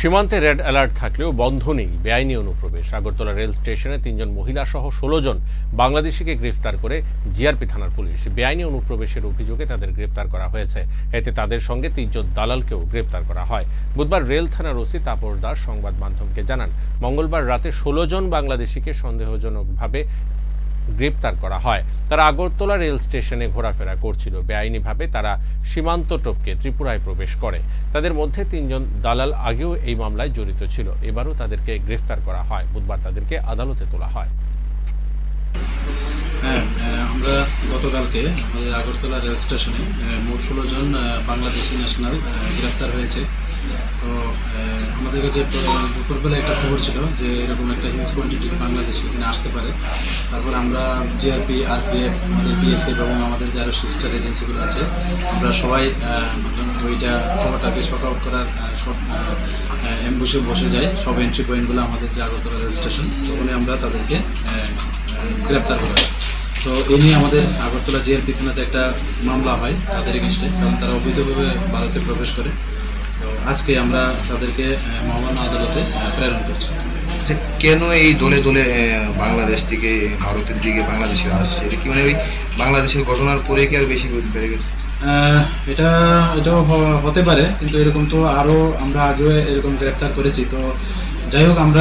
সীমান্তে red alert থাকলেও বন্ধ নেই, বেআইনি অনুপ্রবেশ। আগরতলা রেল স্টেশনে তিনজন মহিলা সহ ষোলো জন বাংলাদেশিকে গ্রেফতার করে জিআরপি থানার পুলিশ। বেআইনি অনুপ্রবেশের অভিযোগে তাদের গ্রেপ্তার করা হয়েছে। এতে তাদের সঙ্গে তিনজন দালালকেও গ্রেপ্তার করা হয়। বুধবার রেল থানার ওসি তাপস দাস সংবাদ মাধ্যমকে জানান, মঙ্গলবার রাতে ষোলো জন বাংলাদেশিকে সন্দেহজনকভাবে গ্রেপ্তার করা হয়। তারা আগরতলা রেল স্টেশনে ঘোরাফেরা করছিল। বেআইনিভাবে তারা সীমান্ত টপকে ত্রিপুরায় প্রবেশ করে। তাদের মধ্যে তিনজন দালাল আগেও এই মামলায় জড়িত ছিল। এবারও তাদেরকে গ্রেফতার করা হয়। বুধবার তাদেরকে আদালতে তোলা হয়। হ্যাঁ আমরা গতকালকে আমাদের আগরতলা রেল স্টেশনে মোট ষোলো জন বাংলাদেশি ন্যাশনাল আহ, গ্রেপ্তার হয়েছে। তো আমাদের কাছে দুপুরবেলা একটা খবর ছিল যে এরকম একটা হিউজ কোয়ান্টিটি বাংলাদেশি এখানে আসতে পারে। তারপর আমরা জিআরপি আরপিএফ আমাদের বিএসএফ এবং আমাদের যারা সিস্টার এজেন্সিগুলো আছে, আমরা সবাই ওইটা খবরটাকে শর্ট আউট করার অ্যাম্বুসে বসে যাই। সব এন্ট্রি পয়েন্টগুলো আমাদের যে আগরতলা রেল স্টেশন তখনই আমরা তাদেরকে গ্রেপ্তার করা। তো এ নিয়ে আমাদের আগরতলা জিআরপি থানাতে একটা মামলা হয় তাদের এগেনস্টে কারণ তারা অবৈধভাবে ভারতে প্রবেশ করে। তো আজকে আমরা তাদেরকে মহামান্য আদালতে প্রেরণ করছি। আচ্ছা, কেন এই দলে দলে বাংলাদেশ থেকে ভারতের দিকে বাংলাদেশে আসছে? এটা কি মানে ওই বাংলাদেশের ঘটনার পরে কি আর বেশি বেড়ে গেছে? এটা এটাও হতে পারে কিন্তু এরকম তো আরও আমরা আগেও এরকম গ্রেপ্তার করেছি। তো যাই হোক আমরা